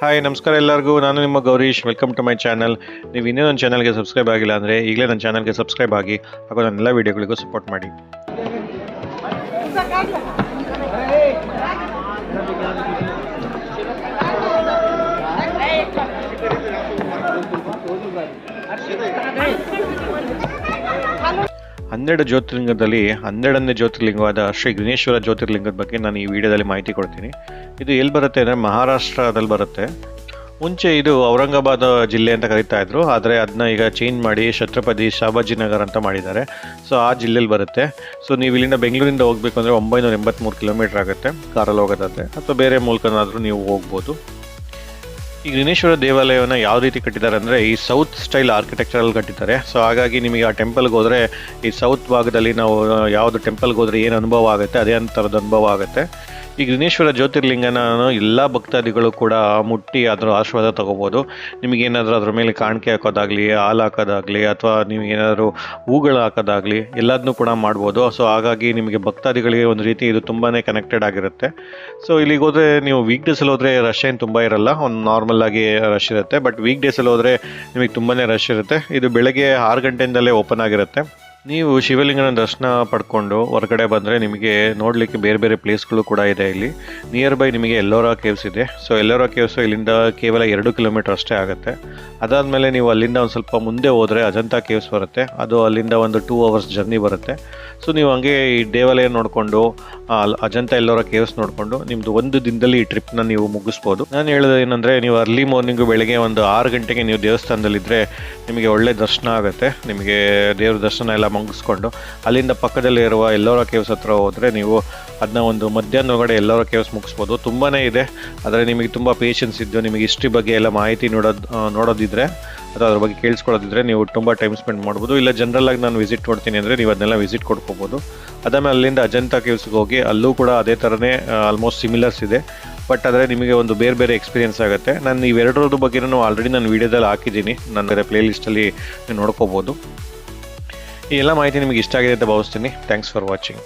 Hi ನಮಸ್ಕಾರ ಎಲ್ಲರಿಗೂ. ನಾನು ನಿಮ್ಮ Gourish. Welcome to my channel ನೀವು ಇನ್ನೂ ನನ್ನ ಚಾನಲ್ಗೆ ಸಬ್ಸ್ಕ್ರೈಬ್ ಆಗಿಲ್ಲ ಅಂದರೆ ಈಗಲೇ ನನ್ನ ಚಾನಲ್ಗೆ ಸಬ್ಸ್ಕ್ರೈಬ್ ಆಗಿ, ಹಾಗೂ ನನ್ನ ಎಲ್ಲ ವೀಡಿಯೋಗಳಿಗೂ ಸಪೋರ್ಟ್ ಮಾಡಿ. ಹನ್ನೆರಡು ಜ್ಯೋತಿರ್ಲಿಂಗದಲ್ಲಿ, ಹನ್ನೆರಡನೇ ಜ್ಯೋತಿರ್ಲಿಂಗವಾದ ಶ್ರೀ ಗಣೇಶ್ವರ ಜ್ಯೋತಿರ್ಲಿಂಗದ ಬಗ್ಗೆ ನಾನು ಈ ವಿಡಿಯೋದಲ್ಲಿ ಮಾಹಿತಿ ಕೊಡ್ತೀನಿ. ಇದು ಎಲ್ಲಿ ಬರುತ್ತೆ ಅಂದರೆ ಮಹಾರಾಷ್ಟ್ರದಲ್ಲಿ ಬರುತ್ತೆ. ಮುಂಚೆ ಇದು ಔರಂಗಾಬಾದ್ ಜಿಲ್ಲೆ ಅಂತ ಕರಿತಾ ಇದ್ರು. ಆದರೆ ಅದನ್ನ ಈಗ ಚೇಂಜ್ ಮಾಡಿ ಛತ್ರಪತಿ ಶಾಬಾಜಿನಗರ್ ಅಂತ ಮಾಡಿದ್ದಾರೆ. ಸೊ ಆ ಜಿಲ್ಲೆಯಲ್ಲಿ ಬರುತ್ತೆ. ಸೊ ನೀವು ಇಲ್ಲಿಂದ ಬೆಂಗಳೂರಿಂದ ಹೋಗಬೇಕು ಅಂದರೆ ಒಂಬೈನೂರ ಎಂಬತ್ತ್ಮೂರು ಕಿಲೋಮೀಟರ್ ಆಗುತ್ತೆ ಕಾರಲ್ಲಿ ಹೋಗೋದಾದ್ರೆ ಅಥವಾ ಬೇರೆ ಮೂಲಕನಾದರೂ ನೀವು ಹೋಗ್ಬೋದು. ಈ ಗ್ರಿನೇಶ್ವರ ದೇವಾಲಯವನ್ನು ಯಾವ ರೀತಿ ಕಟ್ಟಿದ್ದಾರೆ ಅಂದರೆ ಈ ಸೌತ್ ಸ್ಟೈಲ್ ಆರ್ಕಿಟೆಕ್ಚರಲ್ಲಿ ಕಟ್ಟಿದ್ದಾರೆ. ಸೊ ಹಾಗಾಗಿ ನಿಮಗೆ ಆ ಟೆಂಪಲ್ಗೆ ಹೋದ್ರೆ ಈ ಸೌತ್ ಭಾಗದಲ್ಲಿ ನಾವು ಯಾವುದು ಟೆಂಪಲ್ಗೆ ಹೋದ್ರೆ ಏನು ಅನುಭವ ಆಗುತ್ತೆ, ಅದೇ ಥರದ ಅನುಭವ ಆಗುತ್ತೆ. ಈ ಗಣೇಶ್ವರ ಜ್ಯೋತಿರ್ಲಿಂಗನ ಎಲ್ಲ ಭಕ್ತಾದಿಗಳು ಕೂಡ ಮುಟ್ಟಿ ಅದರ ಆಶೀರ್ವಾದ ತಗೋಬೋದು. ನಿಮಗೇನಾದರೂ ಅದ್ರ ಮೇಲೆ ಕಾಣಿಕೆ ಹಾಕೋದಾಗಲಿ, ಹಾಲು ಹಾಕೋದಾಗಲಿ, ಅಥವಾ ನೀವು ಏನಾದರೂ ಹೂಗಳು ಹಾಕೋದಾಗಲಿ ಎಲ್ಲದನ್ನೂ ಕೂಡ ಮಾಡ್ಬೋದು. ಸೊ ಹಾಗಾಗಿ ನಿಮಗೆ ಭಕ್ತಾದಿಗಳಿಗೆ ಒಂದು ರೀತಿ ಇದು ತುಂಬಾ ಕನೆಕ್ಟೆಡ್ ಆಗಿರುತ್ತೆ. ಸೊ ಇಲ್ಲಿಗೆ ಹೋದರೆ ನೀವು ವೀಕ್ ಡೇಸಲ್ಲಿ ಹೋದರೆ ರಶ್ ಏನು ತುಂಬ ಇರಲ್ಲ. ಒಂದು ನಾರ್ಮಲ್ ಆಗಿ ರಶ್ ಇರುತ್ತೆ. ಬಟ್ ವೀಕ್ ಡೇಸಲ್ಲಿ ಹೋದರೆ ನಿಮಗೆ ತುಂಬಾ ರಶ್ ಇರುತ್ತೆ. ಇದು ಬೆಳಗ್ಗೆ ಆರು ಗಂಟೆಯಿಂದಲೇ ಓಪನ್ ಆಗಿರುತ್ತೆ. ನೀವು ಶಿವಲಿಂಗನ ದರ್ಶನ ಪಡ್ಕೊಂಡು ಹೊರಗಡೆ ಬಂದರೆ ನಿಮಗೆ ನೋಡಲಿಕ್ಕೆ ಬೇರೆ ಬೇರೆ ಪ್ಲೇಸ್ಗಳು ಕೂಡ ಇದೆ ಇಲ್ಲಿ. ನಿಯರ್ ಬೈ ನಿಮಗೆ ಎಲ್ಲೋರಾ ಕೇವ್ಸ್ ಇದೆ. ಸೊ ಎಲ್ಲೋರಾ ಕೇವ್ಸು ಇಲ್ಲಿಂದ ಕೇವಲ ಎರಡು ಕಿಲೋಮೀಟರ್ ಅಷ್ಟೇ ಆಗುತ್ತೆ. ಅದಾದಮೇಲೆ ನೀವು ಅಲ್ಲಿಂದ ಒಂದು ಸ್ವಲ್ಪ ಮುಂದೆ ಹೋದರೆ ಅಜಂತಾ ಕೇವ್ಸ್ ಬರುತ್ತೆ. ಅದು ಅಲ್ಲಿಂದ ಒಂದು ಟೂ ಅವರ್ಸ್ ಜರ್ನಿ ಬರುತ್ತೆ. ಸೊ ನೀವು ಹಂಗೆ ಈ ದೇವಾಲಯ ನೋಡಿಕೊಂಡು ಅಜಂತಾ ಎಲ್ಲೋರ ಕೇವ್ಸ್ ನೋಡಿಕೊಂಡು ನಿಮ್ಮದು ಒಂದು ದಿನದಲ್ಲಿ ಈ ಟ್ರಿಪ್ನ ನೀವು ಮುಗಿಸ್ಬೋದು. ನಾನು ಹೇಳೋದು ಏನಂದರೆ ನೀವು ಅರ್ಲಿ ಮಾರ್ನಿಂಗು ಬೆಳಗ್ಗೆ ಒಂದು ಆರು ಗಂಟೆಗೆ ನೀವು ದೇವಸ್ಥಾನದಲ್ಲಿದ್ದರೆ ನಿಮಗೆ ಒಳ್ಳೆ ದರ್ಶನ ಆಗುತ್ತೆ. ನಿಮಗೆ ದೇವ್ರ ದರ್ಶನ ಎಲ್ಲ ಮುಗಿಸ್ಕೊಂಡು ಅಲ್ಲಿಂದ ಪಕ್ಕದಲ್ಲಿ ಇರುವ ಎಲ್ಲೋರ ಕೇವ್ಸ್ ಹತ್ರ ಹೋದರೆ ನೀವು ಅದನ್ನ ಒಂದು ಮಧ್ಯಾಹ್ನ ಒಳಗಡೆ ಎಲ್ಲರ ಕೇವ್ಸ್ ಮುಗಿಸ್ಬೋದು. ತುಂಬಾ ಇದೆ. ಆದರೆ ನಿಮಗೆ ತುಂಬ ಪೇಷನ್ಸ್ ಇದ್ದು, ನಿಮಗೆ ಹಿಸ್ಟ್ರಿ ಬಗ್ಗೆ ಎಲ್ಲ ಮಾಹಿತಿ ನೋಡೋದು ನೋಡೋದಿದ್ರೆ ಅಥವಾ ಅದ್ರ ಬಗ್ಗೆ ಕೇಳಿಸ್ಕೊಳ್ಳೋದಿದ್ರೆ ನೀವು ತುಂಬ ಟೈಮ್ ಸ್ಪೆಂಡ್ ಮಾಡ್ಬೋದು. ಇಲ್ಲ ಜನರಲ್ ಆಗಿ ನಾನು ವಿಸಿಟ್ ಕೊಡ್ತೀನಿ ಅಂದರೆ ನೀವು ಅದನ್ನೆಲ್ಲ ವಿಸಿಟ್ ಕೊಡ್ಕೋಬೋದು ಅದಾದ್ಮೇಲೆ ಅಲ್ಲಿಂದ ಅಜಂತಾ ಕೇವ್ಸ್ಗೆ ಹೋಗಿ, ಅಲ್ಲೂ ಕೂಡ ಅದೇ ಥರನೇ ಆಲ್ಮೋಸ್ಟ್ ಸಿಮಿಲರ್ಸ್ ಇದೆ. ಬಟ್ ಆದರೆ ನಿಮಗೆ ಒಂದು ಬೇರೆ ಬೇರೆ ಎಕ್ಸ್ಪೀರಿಯನ್ಸ್ ಆಗುತ್ತೆ. ನಾನು ಇವೆರಡರದ್ದು ಬಗ್ಗೆನೂ ಆಲ್ರೆಡಿ ನಾನು ವೀಡಿಯೋದಲ್ಲಿ ಹಾಕಿದ್ದೀನಿ. ನನ್ನ ಪ್ಲೇ ಲಿಸ್ಟಲ್ಲಿ ನೋಡ್ಕೋಬೋದು. ಈ ಎಲ್ಲ ಮಾಹಿತಿ ನಿಮಗೆ ಇಷ್ಟ ಆಗಿದೆ ಅಂತ ಭಾವಿಸ್ತೀನಿ. Thanks for watching